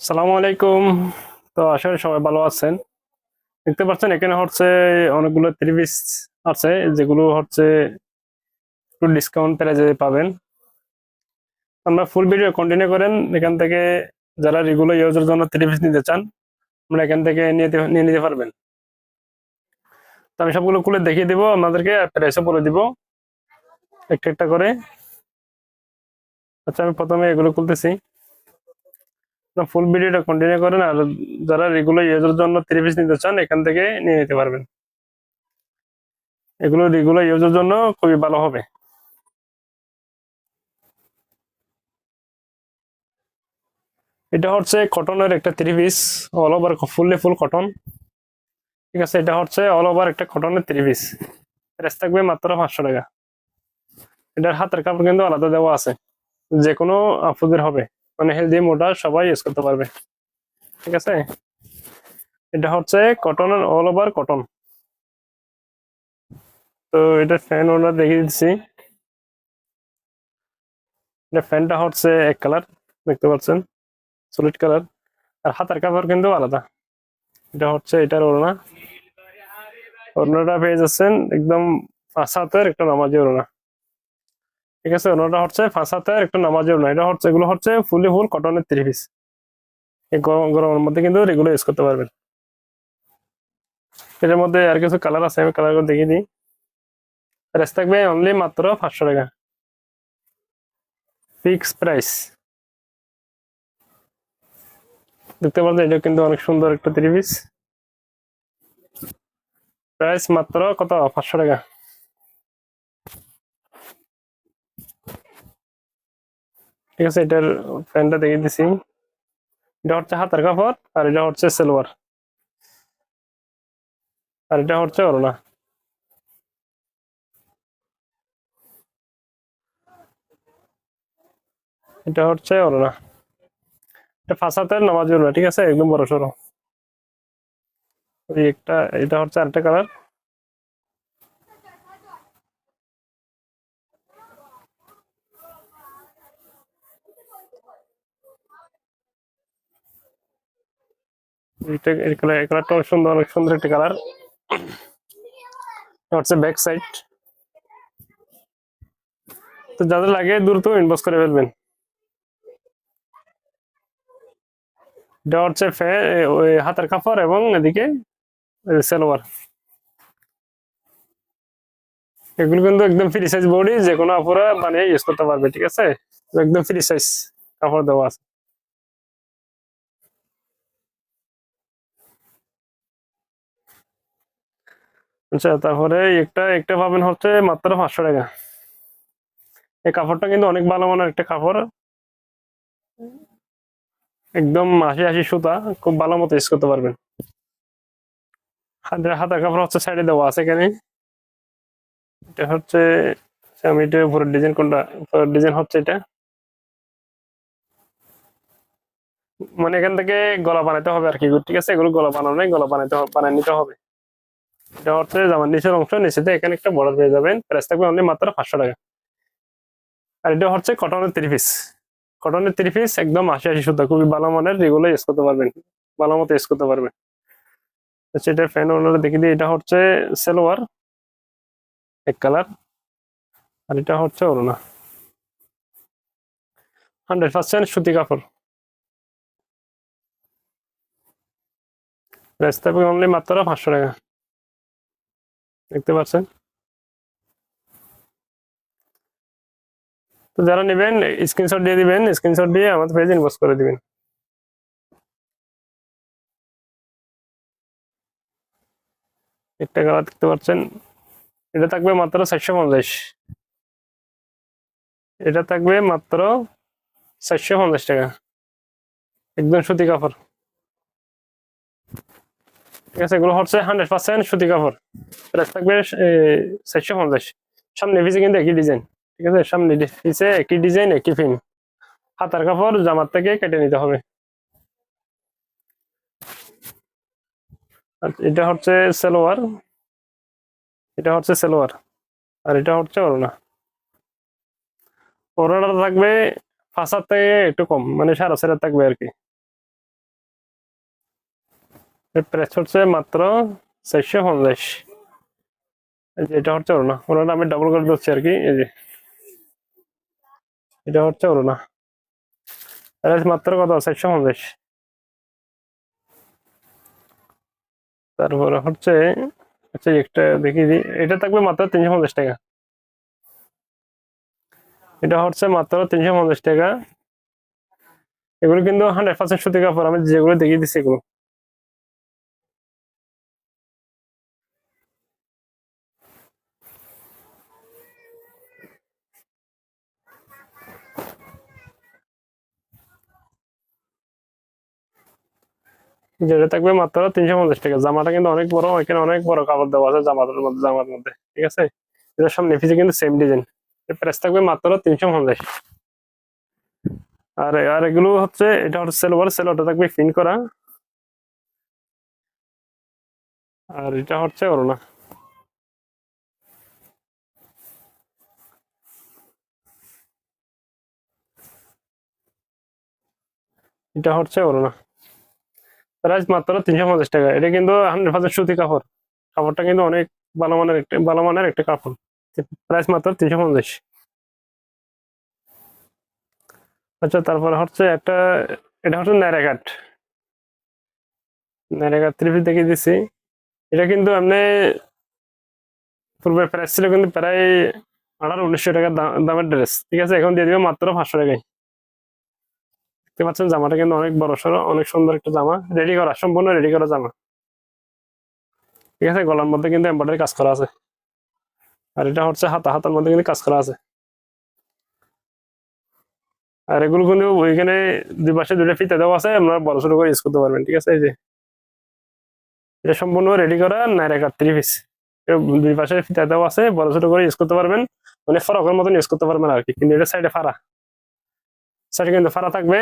সালামু আলাইকুম। তো আশা করি সবাই ভালো আছেন। দেখতে পাচ্ছেন, এখানে হচ্ছে অনেকগুলো থ্রি পিস আছে, যেগুলো হচ্ছে একটু ডিসকাউন্ট প্রাইজে পাবেন। আমরা ফুল ভিডিও কন্টিনিউ করেন। এখান থেকে যারা রেগুলার ইউজের জন্য থ্রি পিস নিতে চান, আমরা এখান থেকে নিয়ে নিতে পারবেন। তো আমি সবগুলো খুলে দেখিয়ে দিব, আপনাদেরকে প্রাইসও বলে দিব। একটা একটা করে। আচ্ছা আমি প্রথমে এগুলো খুলতেছি। ফুল ভিডিওটা কন্টিনিউ করেন আর যারা রেগুলার ইউজের জন্য থ্রি পিস নিতে চান, এখান থেকে নিয়ে নিতে পারবেন। এগুলো রেগুলার ইউজের জন্য খুবই ভালো হবে। এটা হচ্ছে কটনের একটা three piece all over fully full cotton ঠিক আছে, এটা হচ্ছে অল ওভার একটা কটনের থ্রি পিস প্রাইস থাকবে মাত্র পাঁচশো টাকা। এটার হাতের কাপড় কিন্তু আলাদা দেওয়া আছে। যে কোনো আপুদের হবে। মানে হেলদি মোটা সবাই ইউজ করতে পারবে। ঠিক আছে? এটা হচ্ছে কটনের অল ওভার কটন তো এটা ফ্যান ওনার দেখিয়ে দিচ্ছি। এটা ফ্যানটা হচ্ছে এক কালার দেখতে পাচ্ছেন? সলিড কালার আর হাতার কাপড় কিন্তু আলাদা। এটা হচ্ছে এটার ওড়না। ওড়নাটা পেয়ে যাচ্ছেন একদম পাঁচ একটা নামাজি ওড়না। ঠিক আছে ওড়নাটা হচ্ছে হাতের একটা নামাজি ওড়না এটা হচ্ছে, এগুলো হচ্ছে ফুলি ফুল কটনের থ্রি পিস এই গরম গরমের মধ্যে কিন্তু রেগুলার ইউজ করতে পারবেন। এটার মধ্যে আর কিছু কালার আছে, আমি কালার করে দেখিয়ে দিই। প্রাইস থাকবে অনলি মাত্র পাঁচশো টাকা। ফিক্স প্রাইস দেখতে পাচ্ছেন এটা কিন্তু অনেক সুন্দর একটা থ্রি পিস প্রাইস মাত্র কত? পাঁচশো টাকা। ঠিক আছে, এটার প্যান্টটা দেখিয়ে দিছি। এটা হচ্ছে হাতের কাপড় আর এটা হচ্ছে সেলোয়ার আর এটা হচ্ছে অরুণা এটা হচ্ছে অরুণা এটা ফাঁসাতের নামাজ ঠিক আছে? একদম বড় ওই একটা, এটা হচ্ছে আরেকটা কালার যাদের লাগে দ্রুত করে ফেলবেন। হাতের কাপড় এবং এদিকে সেলোয়ার। এগুলো কিন্তু একদম ফ্রি সাইজ বডি যে কোনো আপুরা বানিয়ে ইউজ করতে পারবে, ঠিক আছে? একদম ফ্রি সাইজ কাপড় দেওয়া আছে। আচ্ছা তারপরে একটা একটা পাবেন হচ্ছে মাত্র পাঁচশো টাকা। এই কাপড়টা কিন্তু অনেক ভালো মানের একটা কাপড়। একদম আশি আশি সুতা, খুব ভালো মতো ইউজ করতে পারবেন। হাতের হাতের কাপড় হচ্ছে সাইডে দেওয়া আছে এখানে। এটা হচ্ছে, আমি এটা উপরের ডিজাইন কোনটা ডিজাইন হচ্ছে এটা। মানে এখান থেকে গলা বানাইতে হবে আর কি, ঠিক আছে? এগুলো গলা বানানো নাই, গলা বানাইতে হবে বানাই নিতে হবে। এটা হচ্ছে জামার নিচের অংশ নিচেতে এখানে একটা বর্ডার পেয়ে যাবেন। প্রাইস থাকবে অনলি মাত্র পাঁচশো টাকা। আর এটা হচ্ছে কটনের থ্রি পিস কটনের থ্রি পিস একদম আশি আশি সুতা, খুবই ভালো মানের রেগুলার ইউজ করতে পারবেন। ভালো মতো ইউজ করতে পারবেন। আচ্ছা এটা ফ্যান ওনারা দেখে দিই এটা হচ্ছে সেলোয়ার এক কালার আর এটা হচ্ছে অরুণা। হান্ড্রেড পার্সেন্ট সুতি কাপড়। প্রাইস থাকবে অনলি মাত্র পাঁচশো টাকা। দেখতে পাচ্ছেন? তো যারা নেবেন স্ক্রিনশট দিয়ে দিবেন স্ক্রিনশট দিয়ে আমাদের পেজে ইনবক্স করে দিবেন। একটা কালার দেখতে পাচ্ছেন। এটা থাকবে মাত্র চারশো পঞ্চাশ। এটা থাকবে মাত্র চারশো পঞ্চাশ টাকা। একদম সুতি কাপড়। ঠিক আছে, এগুলো হচ্ছে হান্ড্রেড পার্সেন্ট সুতি কাপড়। প্রাইস থাকবে চারশো পঞ্চাশ। সামনে পিছে কিন্তু একই ডিজাইন ঠিক আছে? সামনে পিছে একই ডিজাইন একই ফিন হাতার কাপড় জামার থেকে কেটে নিতে হবে। এটা হচ্ছে সালোয়ার। এটা হচ্ছে সালোয়ার, আর এটা হচ্ছে ওড়না। ওড়নাটা থাকবে হাত থেকে একটু কম মানে সারা হাত থাকবে আর কি। এর প্রাইস হচ্ছে মাত্র চারশো পঞ্চাশ। এটা হচ্ছে ওড়না। ওড়নাটা আমি ডাবল করে দিচ্ছি আর কি, এই যে। এটা হচ্ছে প্রাইস মাত্র কত? চারশো পঞ্চাশ। তারপরে হচ্ছে আচ্ছা একটা দেখি দিই। এটা থাকবে মাত্র তিনশো পঞ্চাশ টাকা। এটা হচ্ছে মাত্র তিনশো পঞ্চাশ টাকা। এগুলো কিন্তু হান্ড্রেড পার্সেন্ট সুতি কাপড় আমি যেগুলো দেখিয়ে দিচ্ছি এগুলো। যেটা থাকবে মাত্র তিনশো পঞ্চাশ টাকা। জামাটা কিন্তু অনেক বড়, এখানে অনেক বড় কাপড় দেওয়া আছে জামাটার মধ্যে, জামার মধ্যে, ঠিক আছে? এটার সামনে পিছে কিন্তু সেম ডিজাইন প্রাইস থাকবে মাত্র তিনশো পঞ্চাশ। আর আর এগুলো হচ্ছে, এটা হচ্ছে সেলোয়ার সেলোয়ারটা থাকবে ফিন করা। আর এটা হচ্ছে ওড়না। এটা হচ্ছে ওড়না। প্রাইস মাত্র তিনশো পঞ্চাশ টাকা। এটা কিন্তু হান্ড্রেড পার্সেন্ট সুতি কাপড়। কাপড়টা কিন্তু অনেক ভালো মানের একটা, ভালো মানের একটা কাপড়। প্রাইস মাত্র তিনশো পঞ্চাশ। আচ্ছা তারপরে হচ্ছে একটা, এটা হচ্ছে ন্যাড়াঘাট ন্যাড়াঘাট থ্রি দেখিয়ে দিচ্ছি। এটা কিন্তু এমনি পূর্বে প্রাইস ছিল কিন্তু প্রায় আঠারো, উনিশশো টাকার দামের ড্রেস ঠিক আছে, এখন দিয়ে দিবে মাত্র পাঁচশো টাকায়। দেখতে পাচ্ছেন জামাটা কিন্তু অনেক বড় সড়ো, অনেক সুন্দর একটা জামা। রেডি করা, সম্পূর্ণ রেডি করা জামা। ঠিক আছে, গলার মধ্যে কিন্তু এম্বয়ডারি কাজ করা আছে। আর এটা হচ্ছে হাতা, হাতার মধ্যে কিন্তু কাজ করা আছে। আর এগুলো কিন্তু ওইখানে দুই পাশে দুটো ফিতে দেওয়া আছে, আপনারা বড় ছোট করে ইউজ করতে পারবেন, ঠিক আছে? এই যে। এটা সম্পূর্ণ রেডি করা নাইরা কাট থ্রি পিস দুই পাশে ফিতে দেওয়া আছে, বড় ছোট করে ইউজ করতে পারবেন। মানে ফরকের মতন ইউজ করতে পারবেন আর কি, কিন্তু এটা সাইডে ফাড়া। সাইডে কিন্তু ফাড়া থাকবে।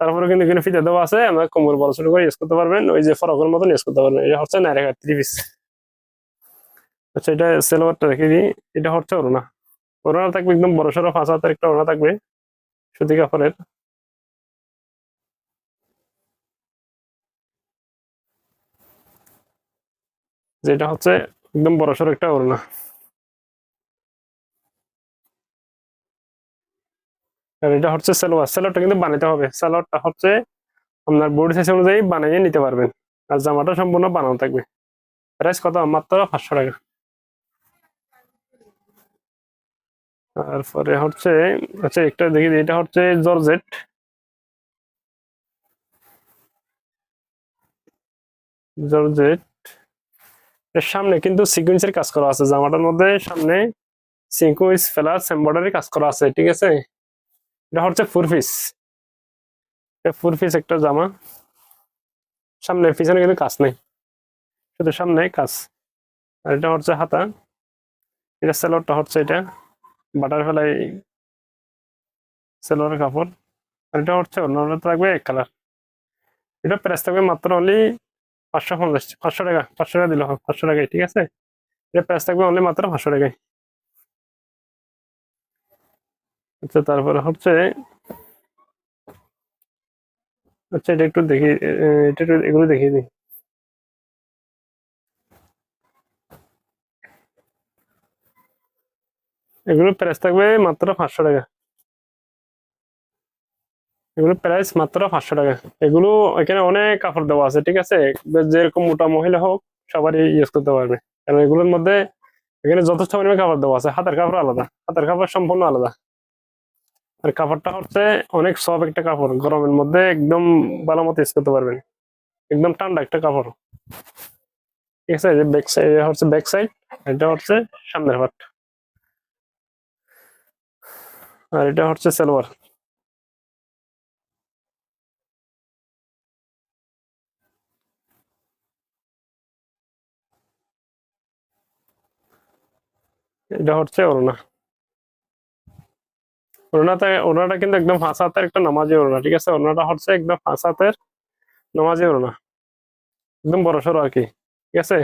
তারপরে কিন্তু এখানে ফিতে দেওয়া আছে। আমরা কোমর বড় ছোট করে ইউজ করতে পারবেন। ওই যে ফরকের মতন ইউজ করতে পারবেন। এটা হচ্ছে নাইরা থ্রি পিস আচ্ছা এটা সেলোয়ারটা রেখে দিই। এটা হচ্ছে অরুণা অরুণা থাকবে একদম বড় সড়ো, পাঁচ হাতের একটা অরুণা থাকবে। সুতি কাপড়ের। যেটা হচ্ছে একদম বড় সড়ো একটা ওড়না। এটা হচ্ছে সালোয়ার। সালোয়ারটা কিন্তু বানাতে হবে। সালোয়ারটা হচ্ছে আপনার বডি সাইজ অনুযায়ী বানিয়ে নিতে পারবেন। আর জামাটা সম্পূর্ণ বানানো থাকবে। প্রাইস কত? মাত্র পাঁচশো টাকা। তারপরে হচ্ছে আচ্ছা একটা দেখি, এটা হচ্ছে জর্জেট। জর্জেট। এর সামনে কিন্তু সিকুয়েন্সের কাজ করা আছে। জামাটার মধ্যে সামনে সিকুয়েন্স প্লাস এমব্রয়ডারি কাজ করা আছে, ঠিক আছে? এটা হচ্ছে ফোর পিস ফোর পিস একটা জামা। সামনে, পিছনে কিন্তু কাজ নেই। শুধু সামনে কাজ আর এটা হচ্ছে হাতা। এটা সেলোয়ারটা হচ্ছে এটা। বাটারফ্লাই সেলোয়ারের কাপড়। আর এটা হচ্ছে অন্যটা থাকবে এক কালার এটা প্রাইস থাকবে মাত্র অনলি পাঁচশো পঞ্চাশ, পাঁচশো টাকা পাঁচশো টাকা দিলে, পাঁচশো টাকায়, ঠিক আছে? এটা প্রাইস থাকবে অনলি মাত্র পাঁচশো টাকায়। আচ্ছা তারপরে হচ্ছে আচ্ছা এটা একটু দেখি এটা একটু এগুলো দেখিয়ে দিই। এগুলো প্রাইস থাকবে মাত্র পাঁচশো টাকা। এগুলো প্রাইস মাত্র পাঁচশো টাকা। এগুলো এখানে অনেক কাপড় দেওয়া আছে, ঠিক আছে? যেরকম মোটা মহিলা হোক, সবারই ইউজ করতে পারবে। কারণ এগুলোর মধ্যে এখানে যথেষ্ট পরিমাণে কাপড় দেওয়া আছে। হাতের কাপড় আলাদা, হাতের কাপড় সম্পূর্ণ আলাদা। আর কাপড়টা হচ্ছে অনেক সব একটা কাপড়, গরমের মধ্যে একদম ভালো মতো ইউজ করতে পারবেন। একদম ঠান্ডা একটা কাপড়। ঠিক আছে যে ব্যাক সাইড হচ্ছে ব্যাক সাইড এটা হচ্ছে সামনের পাট আর এটা হচ্ছে সালোয়ার। এটা হচ্ছে ওড়না। ওনাটা ওনাটা কিন্তু একদম হাসাতের একটা নামাজে ওনা ঠিক আছে? ওনাটা হচ্ছে একদম হাসাতের নামাজে ওড়না। একদম বড় সড়ো আর কি, ঠিক আছে?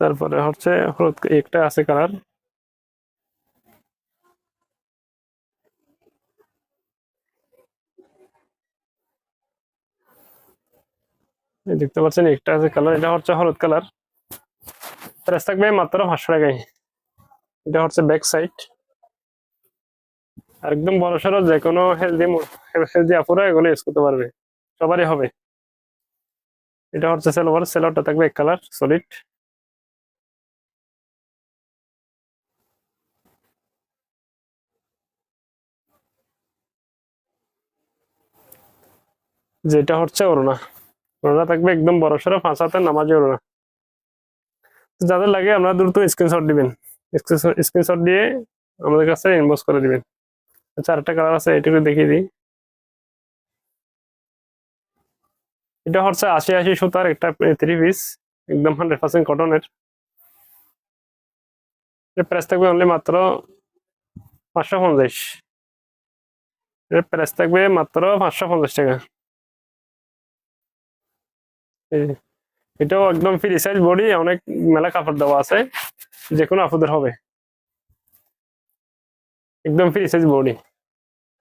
তারপরে হচ্ছে হলুদ, একটা আছে কালার। দেখতে পাচ্ছেন, একটা আছে কালার, এটা হচ্ছে হলুদ কালার। প্রাইস থাকবে মাত্র পাঁচশো টাকায় এটা হচ্ছে ব্যাক সাইড আর একদম বড় সড়ো যে কোনো হেলদি হেলদি আপুরা এগুলো ইউজ করতে পারবে সবারই হবে এটা হচ্ছে সেলোয়ার সেলোয়ারটা থাকবে এক কালার সলিড যেটা হচ্ছে অরুণা অরুণা থাকবে একদম বড় সড়ো হাতের নামাজি তো যাদের লাগে আপনারা দ্রুত স্ক্রিনশট দিবেন। স্ক্রিনশট দিয়ে আমাদের কাছে ইনবক্স করে দিবেন। আচ্ছা আরেকটা কালার আছে এটুকু দেখিয়ে দিই। এটা হচ্ছে আশি আশি সুতার একটা থ্রি পিস একদম হান্ড্রেড পার্সেন্ট কটনের প্রাইস থাকবে অনলি মাত্র পাঁচশো পঞ্চাশ। এর প্রাইস থাকবে মাত্র পাঁচশো পঞ্চাশ টাকা। এটাও একদম ফ্রি সাইজ বডি অনেক মেলা কাপড় দেওয়া আছে। যে কোনো আপুদের হবে। একদম ফ্রি সাইজ বডি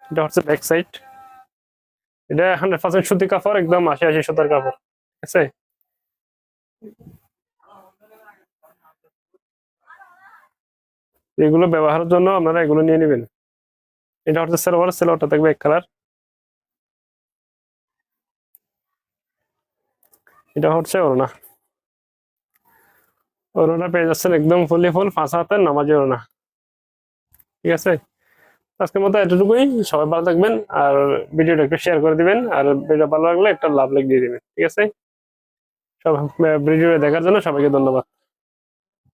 এটা হচ্ছে ব্যাক সাইড এটা হান্ড্রেড পার্সেন্ট সুতি কাপড়, একদম আশি আশি সুতার কাপড়। ঠিক আছে? এগুলো ব্যবহারের জন্য আপনারা এগুলো নিয়ে নেবেন। এটা হচ্ছে সেলোয়ার, সেলোয়ারটা থাকবে এক কালার এটা হচ্ছে ওরনা ওরনা পেয়ে যাচ্ছেন একদম ফুলি ফুল, পাঁচ হাতে নামাজি ওরনা ঠিক আছে? আজকের মতো এতটুকুই। সবাই ভালো থাকবেন আর ভিডিওটা একটু শেয়ার করে দিবেন। আর ভিডিও ভালো লাগলে একটা লাভ লাইক দিয়ে দিবেন। ঠিক আছে? সব ভিডিও দেখার জন্য সবাইকে ধন্যবাদ।